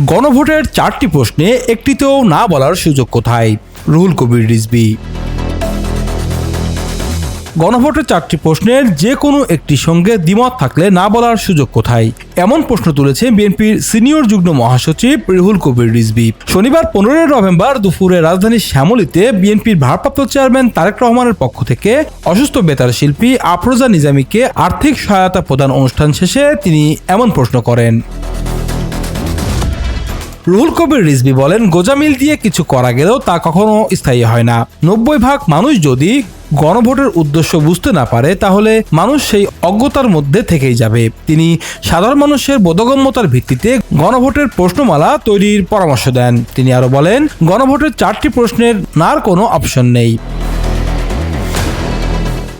গণভোটের চারটি প্রশ্নে একটিতেও না বলার সুযোগ কোথায়? রুহুল কবির রিজবি গণভোটের চারটি প্রশ্নের যে কোনো একটি সঙ্গে দ্বিমত থাকলে না বলার সুযোগ কোথায়? এমন প্রশ্ন তুলেছে বিএনপির সিনিয়র যুগ্ম মহাসচিব রুহুল কবির রিজবি শনিবার পনেরোই নভেম্বর দুপুরে রাজধানীর শ্যামলীতে বিএনপির ভারপ্রাপ্ত চেয়ারম্যান তারেক রহমানের পক্ষ থেকে অসুস্থ বেতার শিল্পী আফরোজা নিজামীকে আর্থিক সহায়তা প্রদান অনুষ্ঠান শেষে তিনি এমন প্রশ্ন করেন। রুহুল কবির রিজবি বলেন গোজামিল দিয়ে কিছু করা গেলেও তা কখনো স্থায়ী হয় না। নব্বই ভাগ মানুষ যদি গণভোটের উদ্দেশ্য বুঝতে না পারে, তাহলে মানুষ সেই অজ্ঞতার মধ্যে থেকেই যাবে। তিনি সাধারণ মানুষের বোধগম্যতার ভিত্তিতে গণভোটের প্রশ্নমালা তৈরির পরামর্শ দেন। তিনি আরও বলেন, গণভোটের চারটি প্রশ্নের নার কোনো অপশন নেই।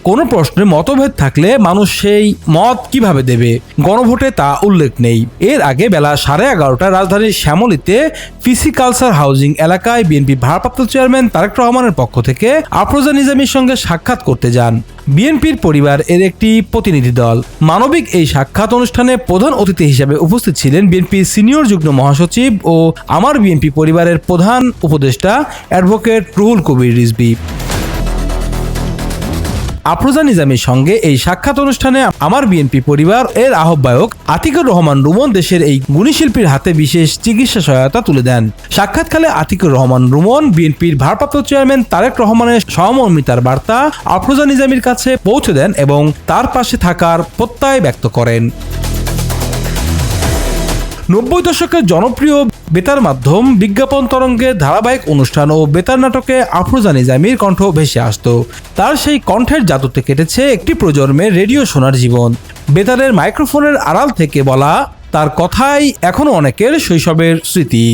কোনো প্রশ্নে মতভেদ থাকলে মানুষ সেই মত কীভাবে দেবে? গণভোটে তা উল্লেখ নেই। এর আগে বেলা সাড়ে এগারোটা রাজধানীর শ্যামলীতে পিসি কালচার হাউজিং এলাকায় বিএনপি ভারপ্রাপ্ত চেয়ারম্যান তারেক রহমানের পক্ষ থেকে আফরোজা নিজামীর সঙ্গে সাক্ষাৎ করতে যান। বিএনপির পরিবার এর একটি প্রতিনিধি দল। মানবিক এই সাক্ষাৎ অনুষ্ঠানে প্রধান অতিথি হিসেবে উপস্থিত ছিলেন বিএনপির সিনিয়র যুগ্ম মহাসচিব ও আমার বিএনপি পরিবারের প্রধান উপদেষ্টা অ্যাডভোকেট রুহুল কবির রিজবি আফরোজা নিজামের সঙ্গে এই সাক্ষাৎ অনুষ্ঠানে আমার বিএনপি পরিবার এর আহ্বায়ক আতিকুর রহমান রুমন দেশের এই গুণী শিল্পীর হাতে বিশেষ চিকিৎসা সহায়তা তুলে দেন। সাক্ষাৎকালে আতিকুর রহমান রুমন বিএনপির ভারপ্রাপ্ত চেয়ারম্যান তারেক রহমানের সহমর্মিতার বার্তা আফরোজা নিজামীর কাছে পৌঁছে দেন এবং তার পাশে থাকার প্রত্যয় ব্যক্ত করেন। নব্বই দশকের জনপ্রিয় বেতার মাধ্যম বিজ্ঞাপন তরঙ্গে ধারাবাহিক অনুষ্ঠান ও বেতার নাটকে আফরোজা নিজামির কণ্ঠ ভেসে আসত। তার সেই কণ্ঠের জাদুতে কেটেছে একটি প্রজন্মের রেডিও শোনার জীবন। বেতারের মাইক্রোফোনের আড়াল থেকে বলা, তার কথাই এখনও অনেকের শৈশবের স্মৃতি।